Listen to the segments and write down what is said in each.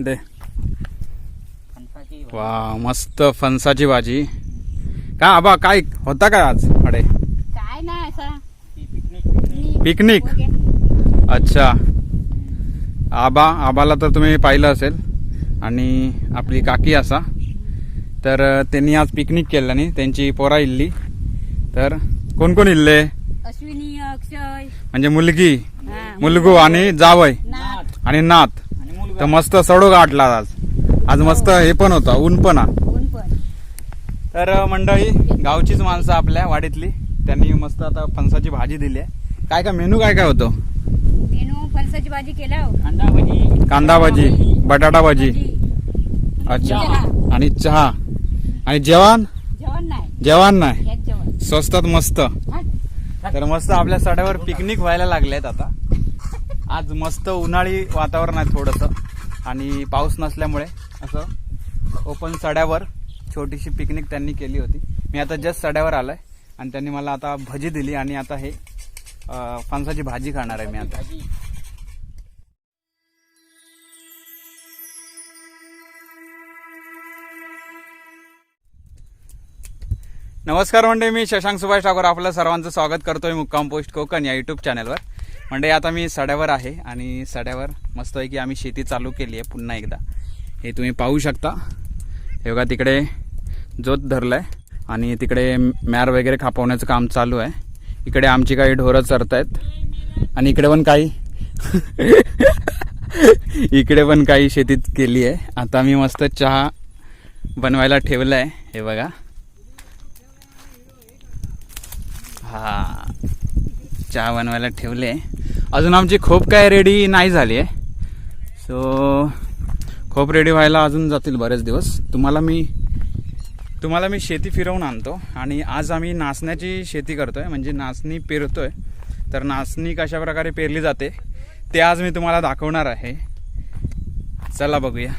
दे. वा मस्त फणसाची भाजी. का आबा काय होता काय आज अडे काय नाही असं. पिकनिक. अच्छा. आबा आबाला तर तुम्ही पाहिलं असेल. आणि आपली काकी असा. तर त्यांनी आज पिकनिक केलं नाही त्यांची पोरा इल्ली. तर कोण कोण इल्ले? अश्विनी अक्षय. म्हणजे मुलगी. हा, मुलगू आणि जावय नाथ. आणि नाथ. आणि तर मस्त सडो गाठला आज. आज मस्त हे पण होता ऊन पण तर मंडळी गावचीच माणसं आपल्या वाडीतली. त्यांनी मस्त आता फणसाची भाजी दिली आहे. काय काय मेनू काय काय होतं? मेनू फणसाची भाजी केल्या हो. कांदा भजी. कांदा भाजी बटाटा भाजी. अच्छा. आणि चहा. आणि जेवण? जेवण नाही. स्वस्तात मस्त. तर मस्त आपल्या सड्यावर पिकनिक व्हायला लागलेत आता. आज मस्त उन्हाळी वातावरण आहे थोडंसं. आणि पाऊस नसल्यामुळे असं ओपन सड्यावर छोटीशी पिकनिक त्यांनी केली होती. मी आता जस्ट सड्यावर आलोय आणि त्यांनी मला आता भजी दिली आणि आता हे फणसाची भाजी खाणार आहे मी आता. नमस्कार म्हणजे मी शशांक सुभाष ठाकूर. आपलं सर्वांचं स्वागत करतोय मुक्काम पोस्ट कोकण या युट्यूब चॅनलवर म्हणजे आता मी सड्यावर आहे आणि सड्यावर मस्त आहे की आम्ही शेती चालू केली आहे पुन्हा एकदा. हे तुम्ही पाहू शकता. हे बघा तिकडे जोत धरलाय आणि तिकडे मॅर वगैरे खापवण्याचं काम चालू आहे. इकडे आमची काही ढोरं चरत आहेत आणि इकडे पण काही इकडे पण काही शेतीत केली आहे. आता मी मस्त चहा बनवायला ठेवलं आहे हे बघा. हा. चहा बनवायला ठेवले अजून आमची खोप काय रेडी नाही झाली आहे. सो खोप रेडी व्हायला अजून जातील बरेच दिवस. तुम्हाला मी तुम्हाला मी शेती फिरवून आणतो. आणि आज आम्ही नाचण्याची शेती करतोय. म्हणजे नाचणी पेरतोय. तर नाचणी कशा प्रकारे पेरली जाते ते आज मी तुम्हाला दाखवणार आहे. चला बघूया.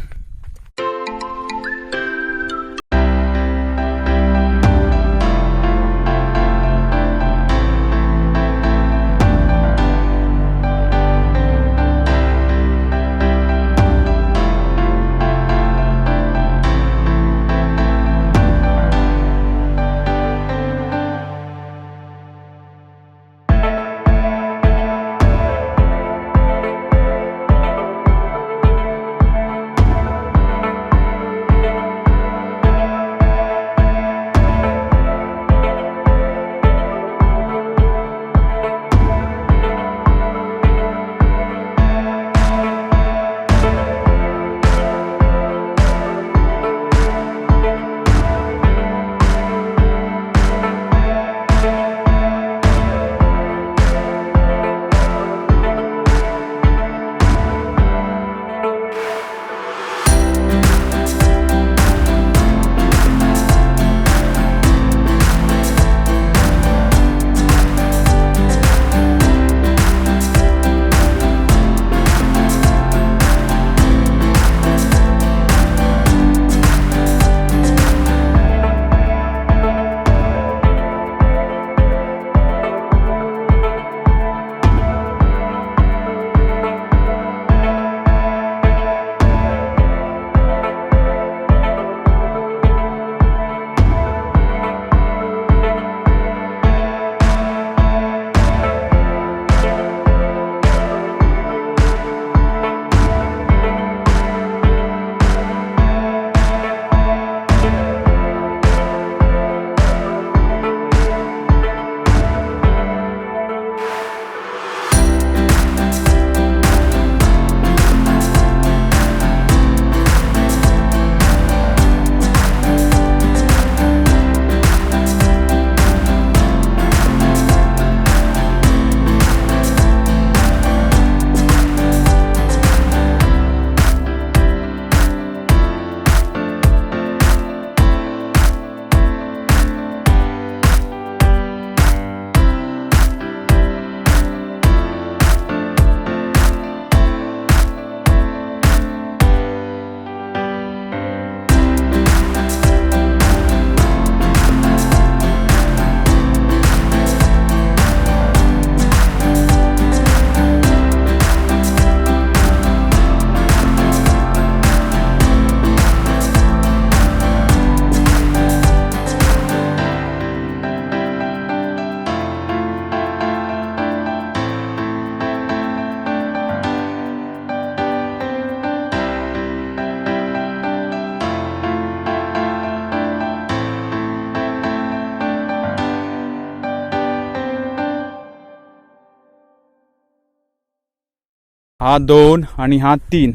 हा दोन आणि हा तीन.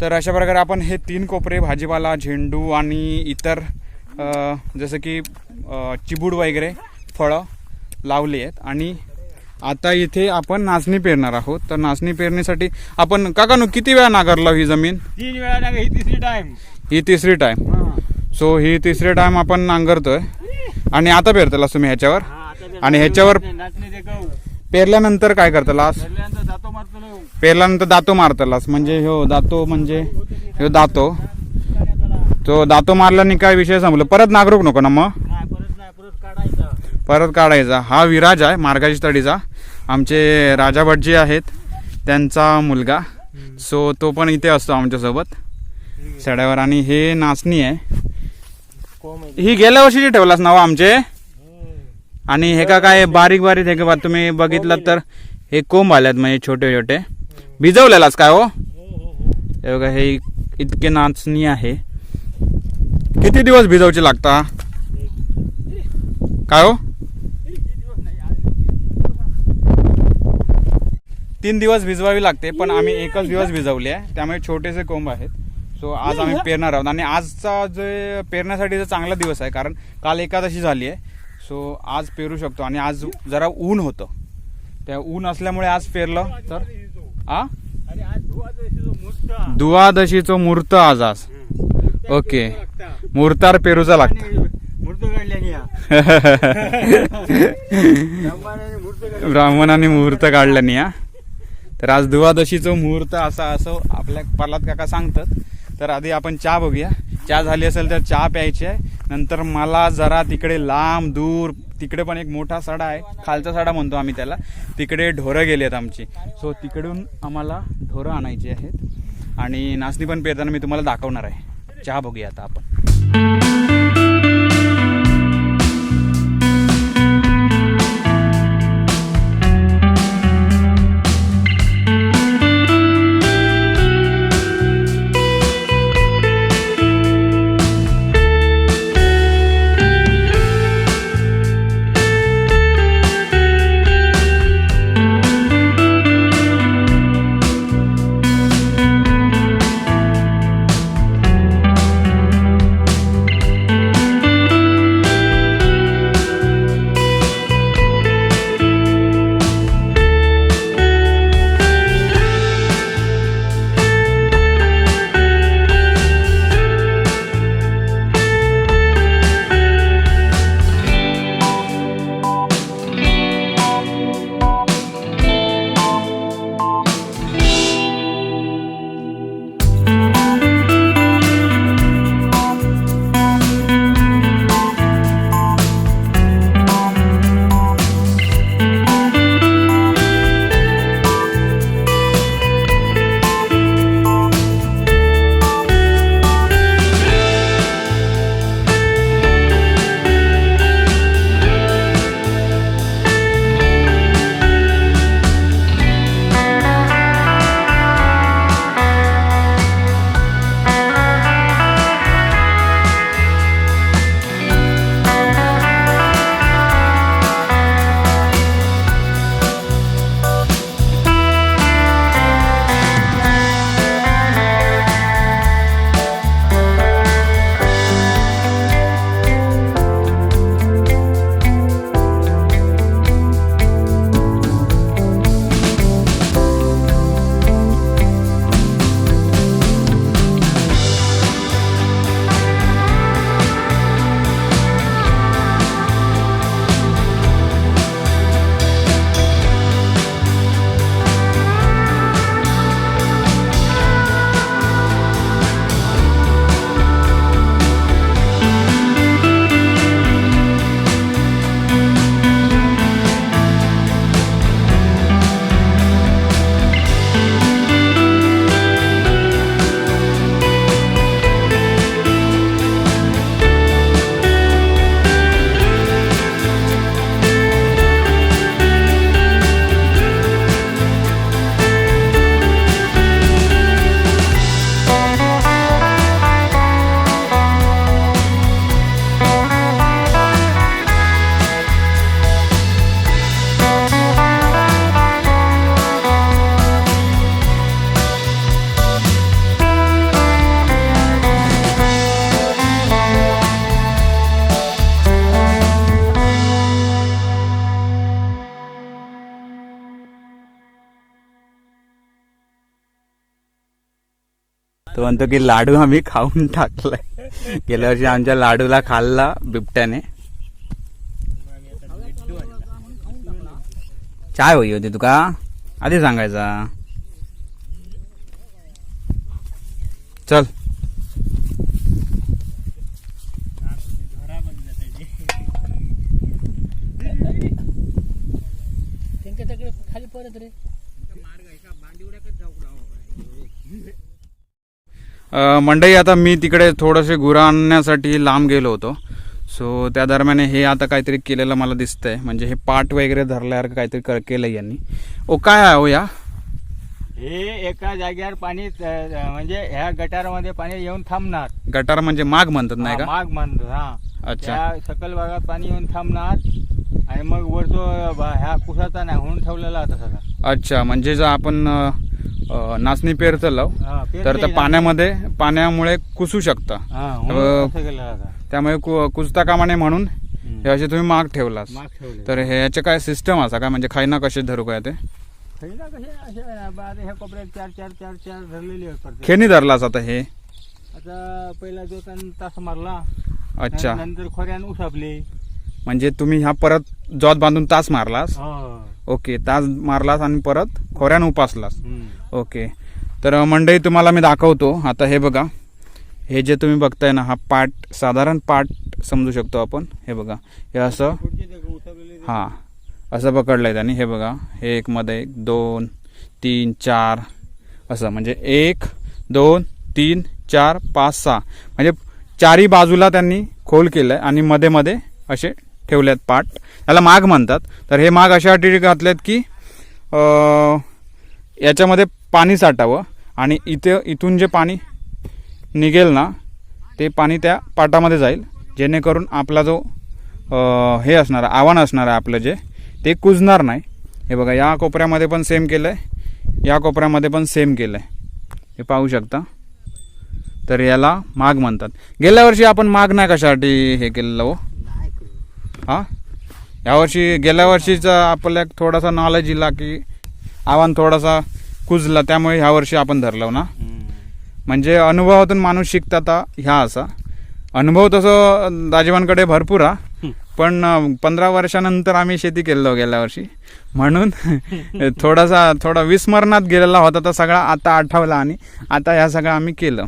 तर अशा प्रकारे आपण हे तीन कोपरे भाजीपाला झेंडू आणि इतर जसं की चिबूड वगैरे फळं लावली आहेत. आणि आता इथे आपण नाचणी पेरणार आहोत. तर नाचणी पेरण्यासाठी आपण काकानू किती वेळा नांगरला ही जमीन? तीन वेळा ना ही तिसरी टाइम ही तिसरी टाइम सो ही तिसरी टाइम आपण नांगरतोय. आणि आता पेरतला तुम्ही ह्याच्यावर? आणि ह्याच्यावर पेरल्यानंतर काय करतलास धरल्यानंतर जातो मारतो. पेरल्यानंतर दातो मारतलास म्हणजे हो दातो म्हणजे ह्यो दातो. तो दातो मारल्याने काय विषय संपलं? परत नागरूक नको ना मग. परत काढायचा. परत काढायचा. हा विराज आहे मार्गाची तडीचा. आमचे राजा भटजी आहेत त्यांचा मुलगा. सो तो पण इथे असतो आमच्यासोबत. सड्यावर. आणि हे नाचणी आहे. ही गेल्या वर्षीची ठेवलास नाव आमचे? आणि हे का काय बारीक बारीक हे का तुम्ही बघितलं तर हे कोंब आल्यात म्हणजे छोटे छोटे. भिजवलेलाच काय हो? हे बघा हे इतके नाचणी आहे. किती दिवस भिजवचे लागता? काय हो? तीन दिवस भिजवावी लागते पण आम्ही एकच दिवस भिजवले आहे. त्यामुळे छोटेसे कोंब आहेत. सो आज आम्ही पेरणार आहोत. आणि आजचा जे पेरण्यासाठीचा चांगला दिवस आहे कारण काल एकादशी झाली आहे. सो आज पेरू शकतो आणि आज जरा ऊन होतं. त्या ऊन असल्यामुळे आज पेरलं. तर? आ. दुवादशीचो मुहूर्त. आज आज. ओके. मुहूर्तार पेरूचा लागतो. मूर्त. ब्राह्मणाने मूर्त मुहूर्त काढल्याने या तर आज दुवादशीचं मुहूर्त असा असं आपल्या प्रल्हाद काका सांगतात. तर आधी आपण चहा बघूया. चहा झाली असेल तर चहा प्यायची आहे. नंतर मला जरा तिकडे लांब दूर तिकडे पण एक मोठा सडा आहे. खालचा सडा म्हणतो आम्ही त्याला. तिकडे ढोरं गेली आहेत आमची. सो तिकडून आम्हाला ढोरं आणायची आहेत. आणि नाचणी पण पेरताना मी तुम्हाला दाखवणार आहे. चहा बघूया आता आपण. तो म्हणतो की लाडू आम्ही खाऊन टाकलाय. गेल्या वर्षी आमच्या लाडूला खाल्ला बिबट्याने. चाय होई होती तुका? आधी सांगायचा. चल खाली परत रे अ, मंडई आता मी तिकडे थोडेसे गुरं आणण्यासाठी लांब गेलो होतो. सो त्या दरम्यान हे आता काहीतरी केलेलं मला दिसतंय. म्हणजे हे पाट वगैरे धरल्यासारखं काहीतरी कर- केलं यांनी. ओ काय आहे हो या? हे एका जागेवर पाणी म्हणजे ह्या गटारामध्ये पाणी येऊन थांबणार. गटार म्हणजे माग म्हणतात नाही हा, का? माग म्हणतात हा. अच्छा. त्या सकल भागात पाणी येऊन थांबणार आणि मग वरतो ब- ह्या कुसाचा नाही होऊन ठेवलेला होता सगळा. अच्छा म्हणजे जर आपण अ, नाचणी पेरचं लाव. तर त्या. पाण्यामध्ये पाण्यामुळे कुसू शकता. अ, त्यामुळे कु- कुजता कामा नये म्हणून. हे असे तुम्ही माग ठेवले. तर ह्याचे काय सिस्टम असा काय? म्हणजे खायना कसे धरू काय ते? खैना कसे? असे आता ह्या कोपऱ्यात चार चार चार चार धरलेली आहेत प्रत्येक. खेनी धरलास आता हे? आता पहिला जो त्यानं तास मारला अच्छा. नंतर खोऱ्यान उसापले. म्हणजे तुम्ही ह्या परत जॉत बांधून तास मारलास? हो. ओके तास मारलास आणि परत खोऱ्यानं उपासलास. हम्म. ओके. तर मंडई तुम्हाला मी दाखवतो. आता हे बघा. हे जे तुम्ही बघताय ना हा पाट साधारण पाट समजू शकतो आपण. हे बघा. हे असं हां असं पकडलंय त्यांनी. हे बघा. हे एक मध्ये एक दोन तीन चार असं. म्हणजे एक दोन तीन चार पाच सहा. म्हणजे चारी बाजूला त्यांनी खोल केलंय आणि मध्ये मध्ये असे ठेवलेत पाट त्याला माग म्हणतात. तर हे माग अशासाठी घातलेत की याच्यामध्ये पाणी साठावं. आणि इथे इथून जे पाणी निघेल ना ते पाणी त्या पाटामध्ये जाईल. जेणेकरून आपला जो हे असणार आहे, आव्हान असणार आहे आपलं जे ते कुजणार नाही. हे बघा या कोपऱ्यामध्ये पण सेम केलं आहे या कोपऱ्यामध्ये पण सेम केलं आहे हे पाहू शकता? तर याला माग म्हणतात. गेल्या वर्षी आपण माग नाही कशासाठी हे केलेलं हो? हां? यावर्षी गेल्या वर्षीचा आपल्याला थोडासा नॉलेज इला की आव्हान थोडासा कुजला त्यामुळे ह्या वर्षी आपण धरलो ना. म्हणजे अनुभवातून माणूस शिकतात ह्या असा. अनुभव तसं दाजीबांकडे भरपूर हा. पण पंधरा वर्षानंतर आम्ही शेती केलेलो गेल्या वर्षी. म्हणून थोडासा थोडा विस्मरणात गेलेला होता तर सगळा आता आठवला आणि आता ह्या सगळं आम्ही केलं.